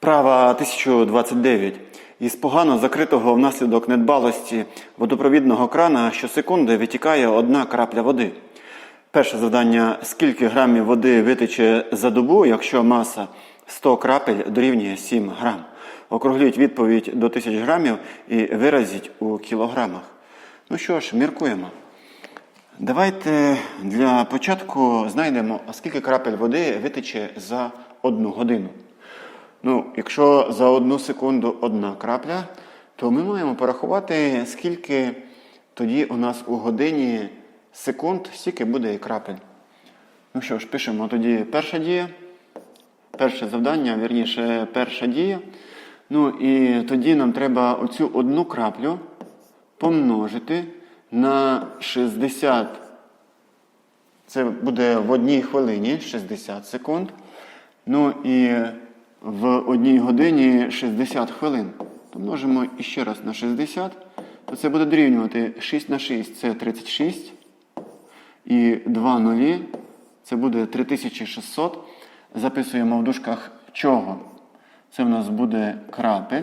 Вправа 1029. Із погано закритого внаслідок недбалості водопровідного крана щосекунди витікає одна крапля води. Перше завдання: скільки грамів води витече за добу, якщо маса 100 крапель дорівнює 7 грам. Округліть відповідь до 1000 грамів і виразіть у кілограмах. Ну що ж, міркуємо. Давайте для початку знайдемо, а скільки крапель води витече за одну годину. Ну, якщо за одну секунду одна крапля, то ми маємо порахувати, скільки тоді у нас у годині секунд, стільки буде і крапель. Ну що ж, пишемо тоді перша дія. Перше завдання, вірніше, перша дія. Ну і тоді нам треба оцю одну краплю помножити на 60. Це буде в одній хвилині 60 секунд. Ну і в одній годині 60 хвилин. Помножимо іще раз на 60, то це буде дорівнювати 6 на 6 це 36. І 2 нулі це буде 3600. Записуємо в дужках чого? Це в нас буде крапель.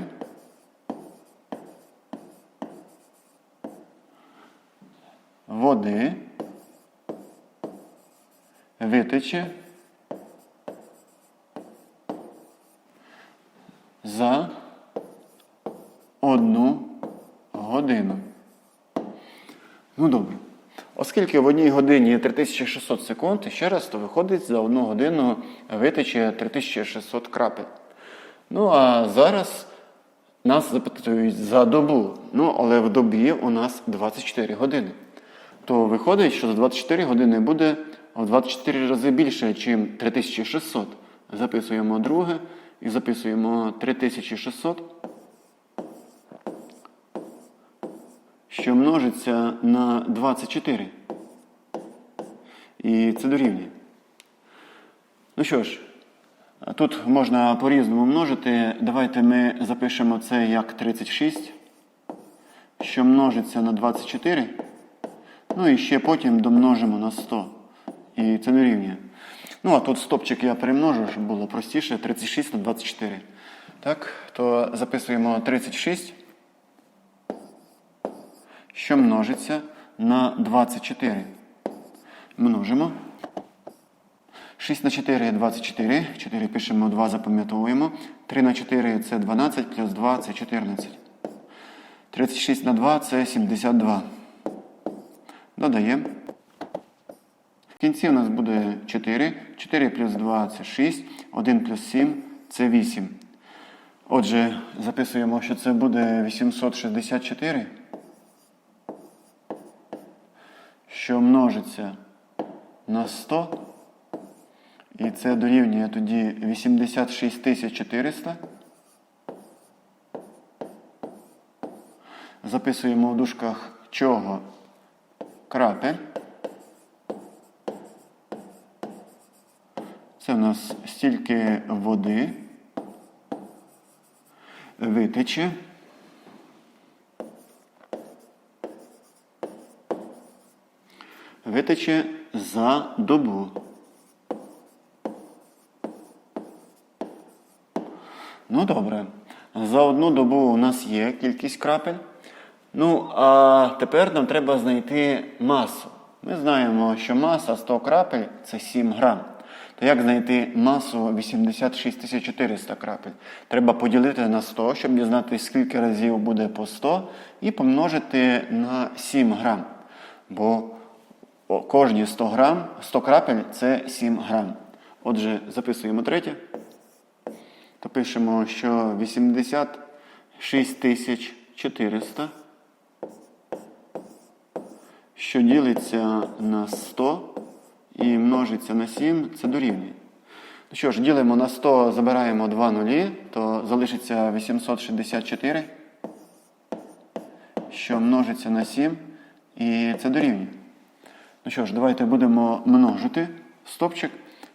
Води. Витече. За одну годину. Ну добре. Оскільки в одній годині 3600 секунд, ще раз, то виходить, за одну годину витече 3600 крапель. Ну, а зараз нас запитують за добу. Ну, але в добі у нас 24 години. То виходить, що за 24 години буде в 24 рази більше, ніж 3600. Записуємо друге і записуємо 3600. що множиться на 24. І це дорівнює. Ну що ж, тут можна по-різному множити. Давайте ми запишемо це як 36, що множиться на 24. Ну і ще потім домножимо на 100. І це дорівнює. Ну, а тут стопчик я перемножу, щоб було простіше. 36 на 24. Так, то записуємо 36 що множиться на 24. Множимо. 6 на 4 24. 4 пишемо, 2 запам'ятовуємо. 3 на 4 це 12, плюс 2 це 14. 36 на 2 це 72. Додаємо. Кінці у нас буде 4. 4 плюс 2 це 6. 1 плюс 7 це 8. Отже, записуємо, що це буде 864. що множиться на 100, і це дорівнює тоді 86 400. Записуємо в дужках чого крапель. Це в нас стільки води витече. витече за добу. Ну, добре. За одну добу у нас є кількість крапель. Ну, а тепер нам треба знайти масу. Ми знаємо, що маса 100 крапель це 7 грам. То як знайти масу 86 400 крапель? Треба поділити на 100, щоб дізнатися, скільки разів буде по 100, і помножити на 7 грам. Бо кожні 100 грам, 100 крапель це 7 грам. Отже, записуємо третє. То пишемо, що 86 400, що ділиться на 100 і множиться на 7, це дорівнює. Ну що ж, ділимо на 100, забираємо 2 нулі, то залишиться 864, що множиться на 7, і це дорівнює. Ну що ж, давайте будемо множити стопчик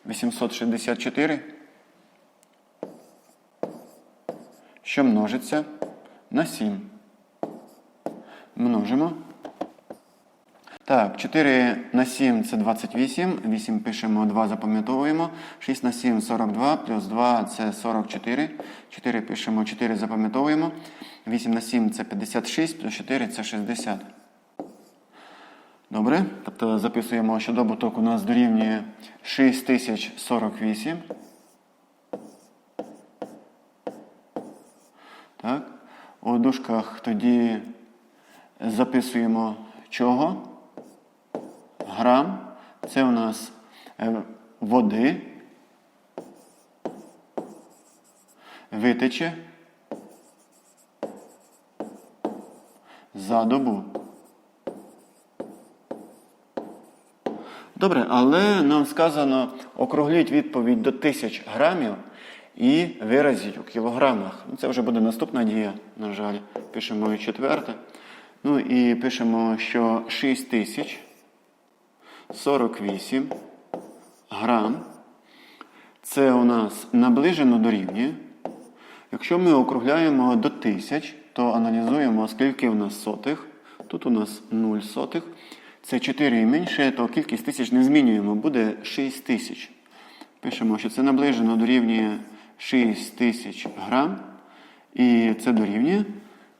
864, що множиться на 7. Множимо. Так, 4 на 7 це 28. 8 пишемо, 2 запам'ятовуємо. 6 на 7 42, плюс 2 це 44. 4 пишемо, 4 запам'ятовуємо. 8 на 7 це 56, плюс 4 це 60. Добре. Тобто записуємо, що добуток у нас дорівнює 6048. Так. У дужках тоді записуємо чого? Грам. Це у нас е, води. Витече. За добу. Добре, але нам сказано округліть відповідь до тисяч грамів і виразіть у кілограмах. Ну, Це вже буде наступна дія, на жаль. Пишемо і четверте. Ну і пишемо, що 6048 грам. Це у нас наближено дорівнює. Якщо ми округляємо до тисяч, то аналізуємо, скільки у нас сотих. Тут у нас 0 сотих. Це 4 і менше, то кількість тисяч не змінюємо, буде 6 тисяч. Пишемо, що це наближено дорівнює 6 тисяч грам. І це дорівнює.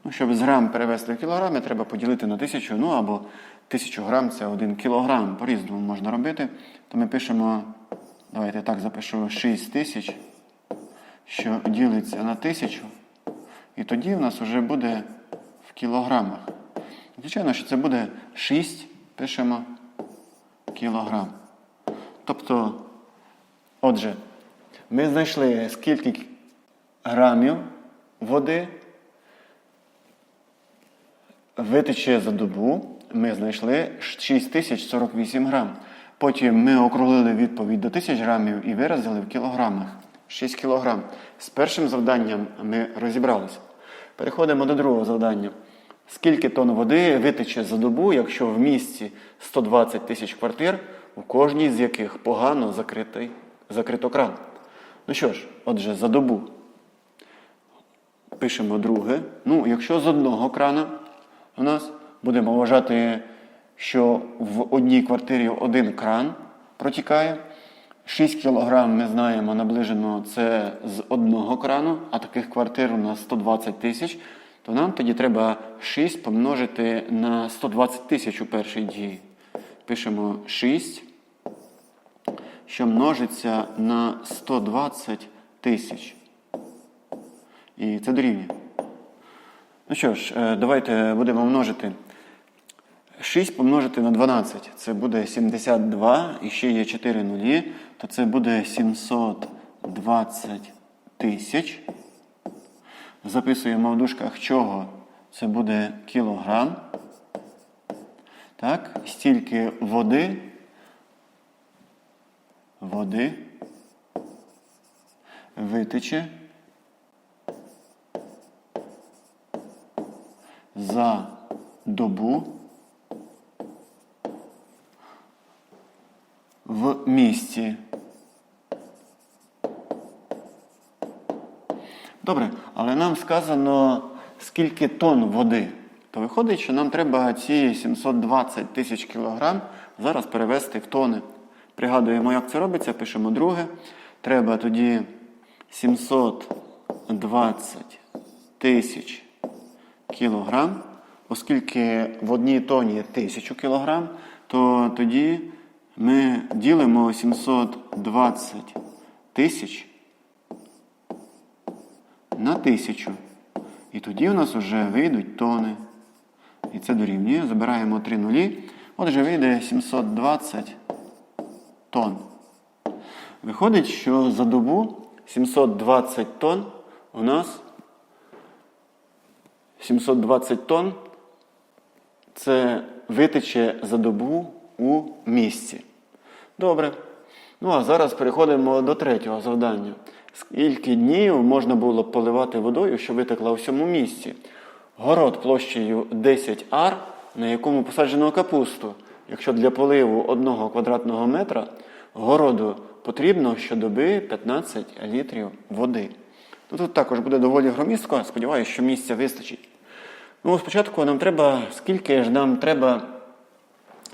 Ну, щоб з грам перевести в кілограми, треба поділити на тисячу, ну або 1000 грам це 1 кілограм. По-різному можна робити. То ми пишемо, давайте так запишу 6 тисяч, що ділиться на тисячу. І тоді в нас вже буде в кілограмах. Звичайно, що це буде 6, пишемо кілограм. Тобто, отже, ми знайшли скільки грамів води витече за добу. Ми знайшли 6048 грам. Потім ми округлили відповідь до 1000 грамів і виразили в кілограмах. 6 кілограм. З першим завданням ми розібралися. Переходимо до другого завдання. Скільки тонн води витече за добу, якщо в місті 120 тисяч квартир, у кожній з яких погано закритий, закрито кран? Ну що ж, отже, за добу пишемо друге. Ну, якщо з одного крана у нас будемо вважати, що в одній квартирі один кран протікає. 6 кг ми знаємо наближено це з одного крану, а таких квартир у нас 120 тисяч, то нам тоді треба 6 помножити на 120 тисяч у першій дії. Пишемо 6, що множиться на 120 тисяч. І це дорівнює. Ну що ж, е, давайте будемо множити. 6 помножити на 12. Це буде 72, і ще є 4 нулі, то це буде 720 тисяч. Записуємо в дужках чого? Це буде кілограм. Так, стільки води. Води. Витече. За добу. В місті. Добре, але нам сказано, скільки тонн води. То виходить, що нам треба ці 720 тисяч кілограм зараз перевести в тони. Пригадуємо, як це робиться, пишемо друге. Треба тоді 720 тисяч кілограм, оскільки в одній тоні 1000 кілограм, то тоді ми ділимо 720 тисяч на тисячу. І тоді у нас вже вийдуть тони. І це дорівнює. Забираємо 3 нулі. Отже, вийде 720 тонн. Виходить, що за добу 720 тонн у нас 720 тонн це витече за добу у місті. Добре. Ну а зараз переходимо до третього завдання. Скільки днів можна було поливати водою, що витекла у всьому місті? Город площею 10 ар, на якому посаджено капусту. Якщо для поливу одного квадратного метра городу потрібно щодоби 15 літрів води. Ну, Тут також буде доволі громістко, сподіваюся, що місця вистачить. Ну, спочатку нам треба, скільки ж нам треба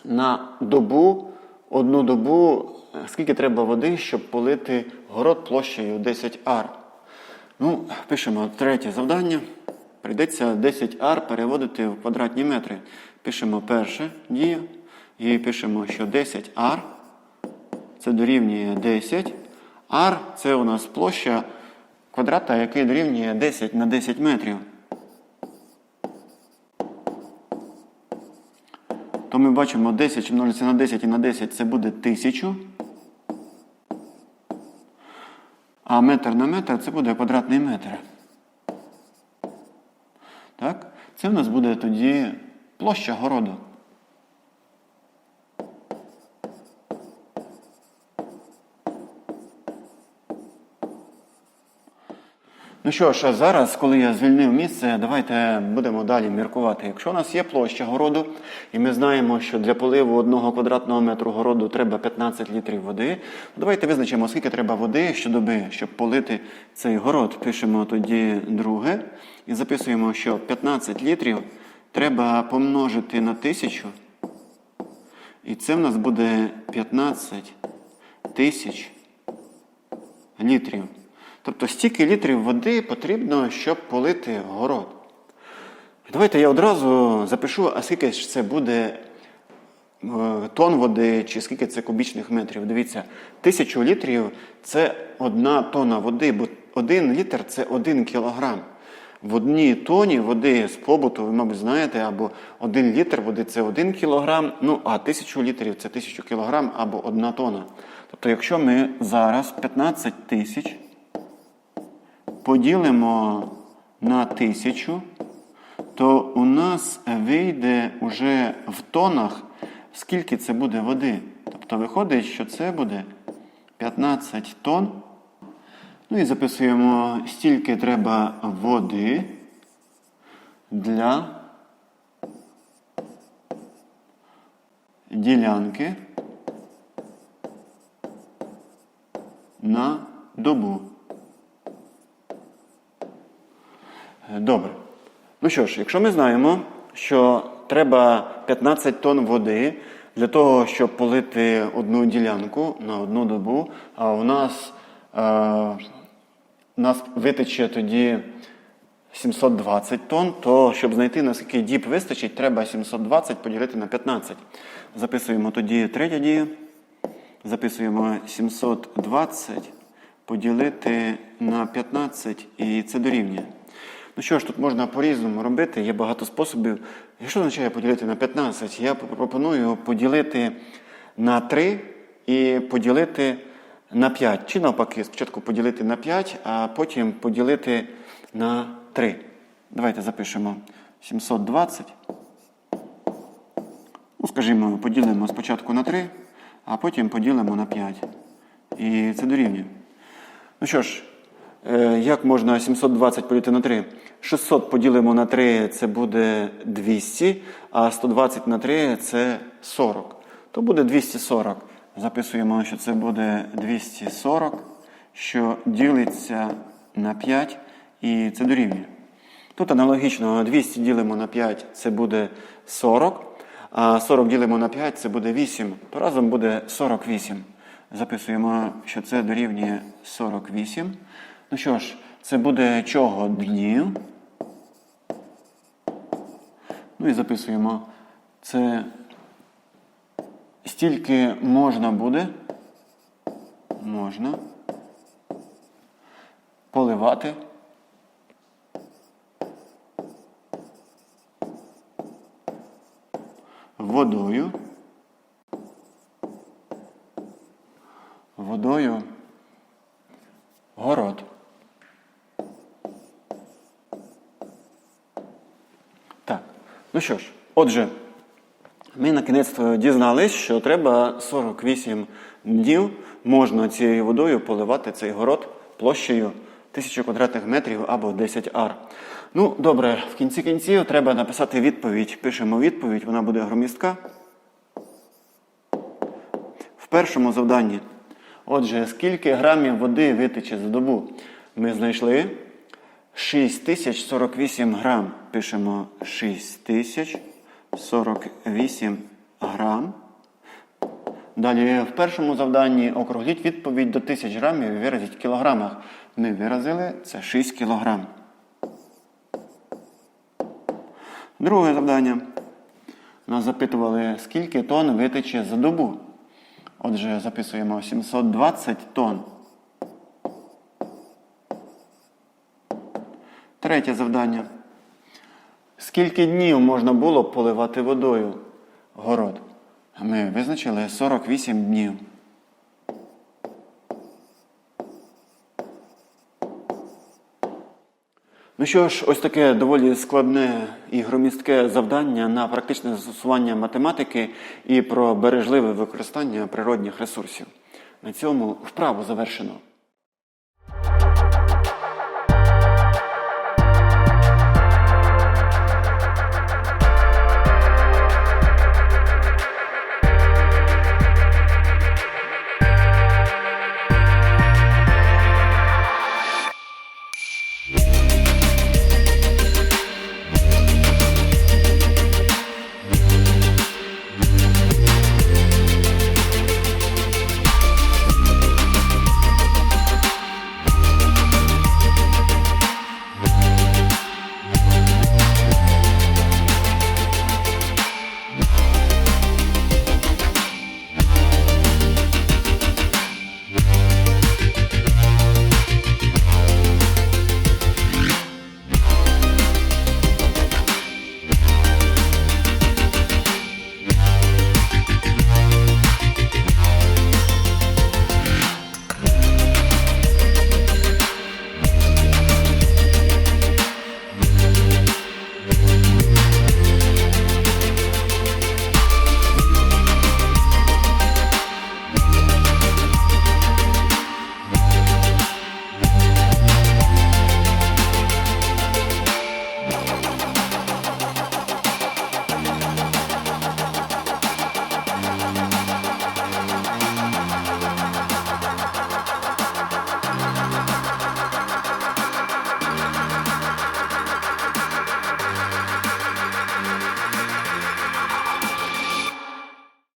на добу, одну добу, скільки треба води, щоб полити город площею 10 ар. Ну, пишемо третє завдання. Прийдеться 10 ар переводити в квадратні метри. Пишемо перше дію і пишемо, що 10 ар це дорівнює 10. Ар це у нас площа квадрата, який дорівнює 10 на 10 метрів. То ми бачимо 10 що множиться на 10 і на 10 це буде 1000. А метр на метр це буде квадратний метр. Так? Це в нас буде тоді площа городу. Що ж, зараз, коли я звільнив місце, давайте будемо далі міркувати. Якщо у нас є площа городу, і ми знаємо, що для поливу одного квадратного метру городу треба 15 літрів води, давайте визначимо, скільки треба води щодоби, щоб полити цей город. Пишемо тоді друге і записуємо, що 15 літрів треба помножити на тисячу. І це в нас буде 15 тисяч літрів. Тобто стільки літрів води потрібно, щоб полити город. Давайте я одразу запишу, а скільки ж це буде е, тонн води, чи скільки це кубічних метрів. Дивіться, тисячу літрів це одна тонна води, бо один літр це один кілограм. В одній тоні води з побуту, ви, мабуть, знаєте, або один літр води це один кілограм, ну а тисячу літрів це тисячу кілограм або одна тонна. Тобто, якщо ми зараз 15 тисяч поділимо на тисячу, то у нас вийде уже в тонах, скільки це буде води. Тобто виходить, що це буде 15 тонн. Ну і записуємо, стільки треба води для ділянки на добу. Добре. Ну що ж, якщо ми знаємо, що треба 15 тонн води для того, щоб полити одну ділянку на одну добу, а у нас, е, нас витече тоді 720 тонн, то щоб знайти, наскільки діб вистачить, треба 720 поділити на 15. Записуємо тоді третя дія. Записуємо 720 поділити на 15 і це дорівнює. Ну що ж, тут можна по-різному робити, є багато способів. Що означає поділити на 15? Я пропоную поділити на 3 і поділити на 5. Чи навпаки, спочатку поділити на 5, а потім поділити на 3. Давайте запишемо 720. Ну, скажімо, поділимо спочатку на 3, а потім поділимо на 5. І це дорівнює. Ну що ж, як можна 720 поділити на 3? 600 поділимо на 3 це буде 200, а 120 на 3 це 40. То буде 240. Записуємо, що це буде 240, що ділиться на 5, і це дорівнює. Тут аналогічно 200 ділимо на 5, це буде 40, а 40 ділимо на 5, це буде 8, то разом буде 48. Записуємо, що це дорівнює 48. Ну що ж, це буде чого днів. Ну і записуємо. Це стільки можна буде. Можна поливати. Водою. Водою город. Так, ну що ж, отже, ми на кінець дізнались, що треба 48 днів можна цією водою поливати цей город площею 1000 квадратних метрів або 10 ар. Ну, добре, в кінці кінців треба написати відповідь. Пишемо відповідь, вона буде громістка. В першому завданні. Отже, скільки грамів води витече за добу? Ми знайшли 6048 грам. Пишемо 6048 грам. Далі в першому завданні округліть відповідь до 1000 грамів і виразіть в кілограмах. Ми виразили це 6 кілограм. Друге завдання. Нас запитували, скільки тонн витече за добу. Отже, записуємо 720 тонн. Третє завдання. Скільки днів можна було поливати водою город? Ми визначили 48 днів. Ну що ж, ось таке доволі складне і громістке завдання на практичне застосування математики і про бережливе використання природних ресурсів. На цьому вправу завершено.